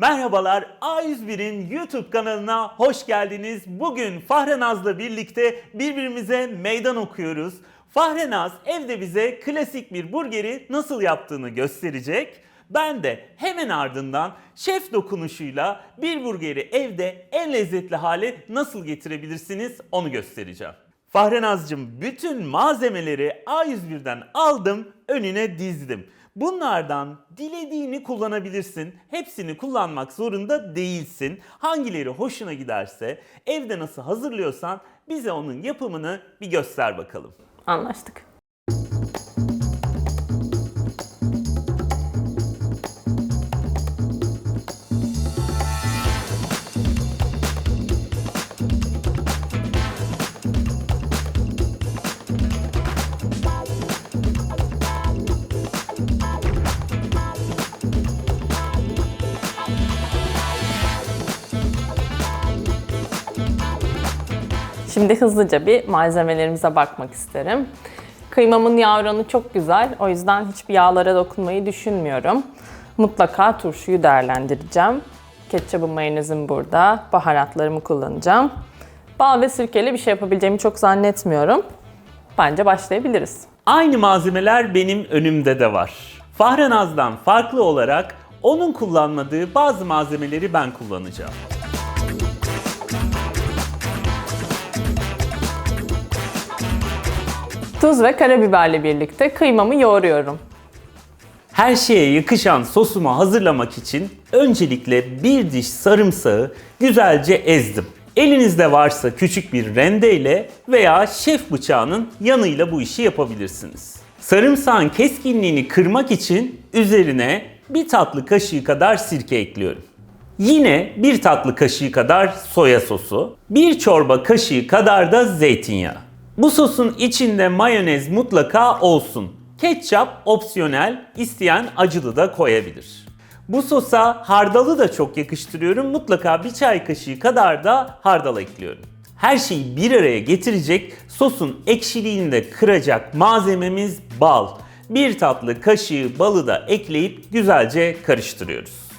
Merhabalar, A101'in YouTube kanalına hoş geldiniz. Bugün Fahre Naz'la birlikte birbirimize meydan okuyoruz. Fahre Naz evde bize klasik bir burgeri nasıl yaptığını gösterecek. Ben de hemen ardından şef dokunuşuyla bir burgeri evde en lezzetli hale nasıl getirebilirsiniz onu göstereceğim. Fahre bütün malzemeleri A101'den aldım, önüne dizdim. Bunlardan dilediğini kullanabilirsin. Hepsini kullanmak zorunda değilsin. Hangileri hoşuna giderse, evde nasıl hazırlıyorsan bize onun yapımını bir göster bakalım. Anlaştık. Şimdi hızlıca bir malzemelerimize bakmak isterim. Kıymamın yağ oranı çok güzel. O yüzden hiçbir yağlara dokunmayı düşünmüyorum. Mutlaka turşuyu değerlendireceğim. Ketçabım, mayonezim burada. Baharatlarımı kullanacağım. Bal ve sirkeli bir şey yapabileceğimi çok zannetmiyorum. Bence başlayabiliriz. Aynı malzemeler benim önümde de var. Fahre Naz'dan farklı olarak onun kullanmadığı bazı malzemeleri ben kullanacağım. Tuz ve karabiberle birlikte kıymamı yoğuruyorum. Her şeye yakışan sosumu hazırlamak için öncelikle bir diş sarımsağı güzelce ezdim. Elinizde varsa küçük bir rendeyle veya şef bıçağının yanıyla bu işi yapabilirsiniz. Sarımsağın keskinliğini kırmak için üzerine bir tatlı kaşığı kadar sirke ekliyorum. Yine bir tatlı kaşığı kadar soya sosu, bir çorba kaşığı kadar da zeytinyağı. Bu sosun içinde mayonez mutlaka olsun. Ketçap opsiyonel, isteyen acılı da koyabilir. Bu sosa hardalı da çok yakıştırıyorum. Mutlaka bir çay kaşığı kadar da hardal ekliyorum. Her şeyi bir araya getirecek, sosun ekşiliğini de kıracak malzememiz bal. Bir tatlı kaşığı balı da ekleyip güzelce karıştırıyoruz.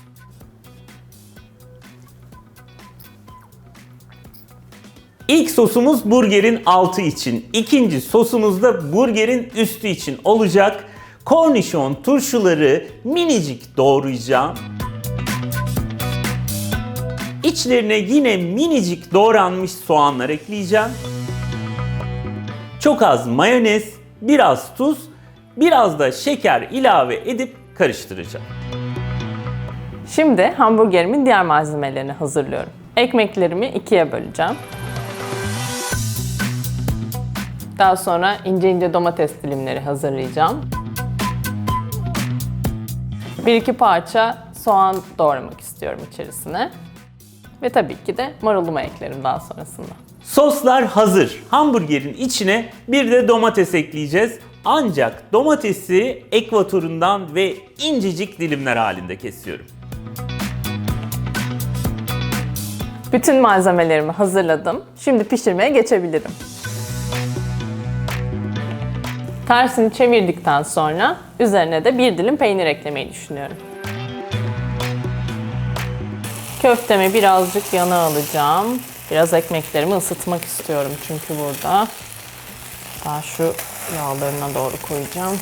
İlk sosumuz burgerin altı için. İkinci sosumuz da burgerin üstü için olacak. Kornişon turşuları minicik doğrayacağım. İçlerine yine minicik doğranmış soğanlar ekleyeceğim. Çok az mayonez, biraz tuz, biraz da şeker ilave edip karıştıracağım. Şimdi hamburgerimin diğer malzemelerini hazırlıyorum. Ekmeklerimi ikiye böleceğim. Daha sonra ince ince domates dilimleri hazırlayacağım. Bir iki parça soğan doğramak istiyorum içerisine. Ve tabii ki de marulumu eklerim daha sonrasında. Soslar hazır. Hamburgerin içine bir de domates ekleyeceğiz. Ancak domatesi ekvatorundan ve incecik dilimler halinde kesiyorum. Bütün malzemelerimi hazırladım. Şimdi pişirmeye geçebilirim. Tersini çevirdikten sonra üzerine de bir dilim peynir eklemeyi düşünüyorum. Köftemi birazcık yana alacağım. Biraz ekmeklerimi ısıtmak istiyorum çünkü burada. Daha şu yağlarına doğru koyacağım.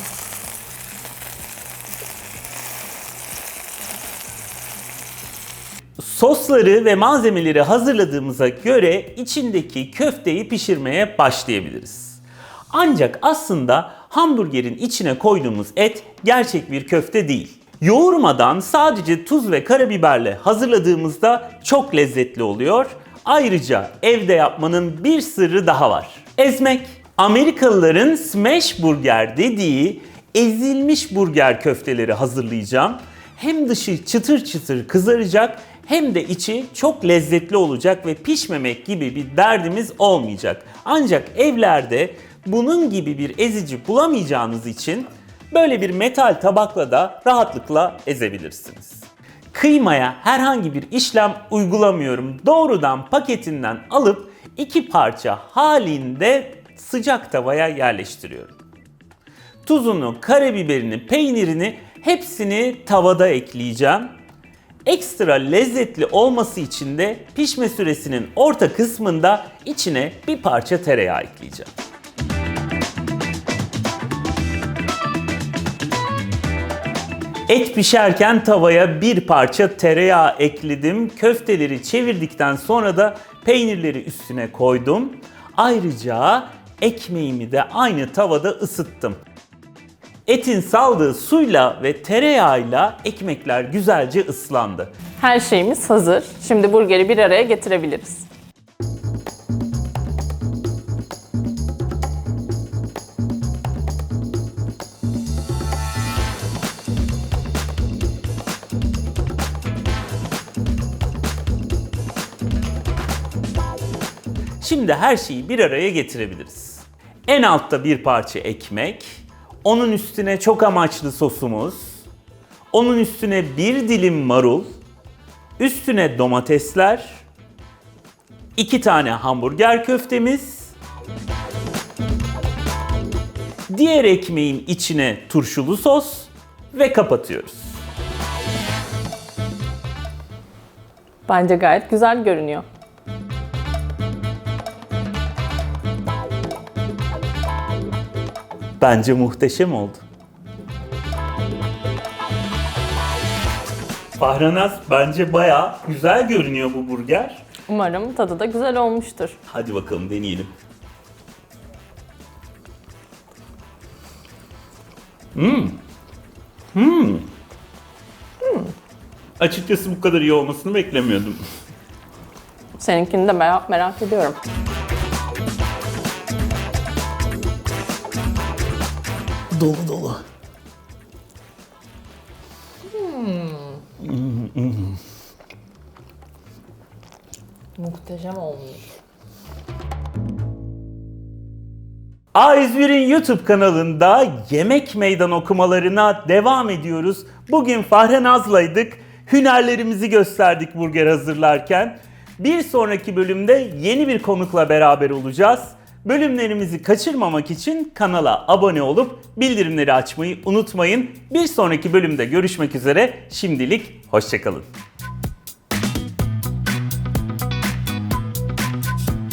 Sosları ve malzemeleri hazırladığımıza göre içindeki köfteyi pişirmeye başlayabiliriz. Ancak aslında hamburgerin içine koyduğumuz et gerçek bir köfte değil. Yoğurmadan sadece tuz ve karabiberle hazırladığımızda çok lezzetli oluyor. Ayrıca evde yapmanın bir sırrı daha var. Ezmek. Amerikalıların smash burger dediği ezilmiş burger köfteleri hazırlayacağım. Hem dışı çıtır çıtır kızaracak hem de içi çok lezzetli olacak ve pişmemek gibi bir derdimiz olmayacak. Ancak evlerde bunun gibi bir ezici bulamayacağınız için böyle bir metal tabakla da rahatlıkla ezebilirsiniz. Kıymaya herhangi bir işlem uygulamıyorum. Doğrudan paketinden alıp iki parça halinde sıcak tavaya yerleştiriyorum. Tuzunu, karabiberini, peynirini hepsini tavada ekleyeceğim. Ekstra lezzetli olması için de pişme süresinin orta kısmında içine bir parça tereyağı ekleyeceğim. Et pişerken tavaya bir parça tereyağı ekledim. Köfteleri çevirdikten sonra da peynirleri üstüne koydum. Ayrıca ekmeğimi de aynı tavada ısıttım. Etin saldığı suyla ve tereyağıyla ekmekler güzelce ıslandı. Her şeyimiz hazır. Şimdi burgeri bir araya getirebiliriz. Şimdi her şeyi bir araya getirebiliriz. En altta bir parça ekmek, onun üstüne çok amaçlı sosumuz, onun üstüne bir dilim marul, üstüne domatesler, iki tane hamburger köftemiz, diğer ekmeğin içine turşulu sos ve kapatıyoruz. Bence gayet güzel görünüyor. Bence muhteşem oldu. Fahranaz bence bayağı güzel görünüyor bu burger. Umarım tadı da güzel olmuştur. Hadi bakalım deneyelim. Hmm. Hmm. Açıkçası bu kadar iyi olmasını beklemiyordum. Seninkini de merak, merak ediyorum. Dolu dolu. Muhteşem olmuş. A101'in YouTube kanalında yemek meydan okumalarına devam ediyoruz. Bugün Fahre Naz'laydık. Hünerlerimizi gösterdik burger hazırlarken. Bir sonraki bölümde yeni bir konukla beraber olacağız. Bölümlerimizi kaçırmamak için kanala abone olup bildirimleri açmayı unutmayın. Bir sonraki bölümde görüşmek üzere. Şimdilik hoşçakalın.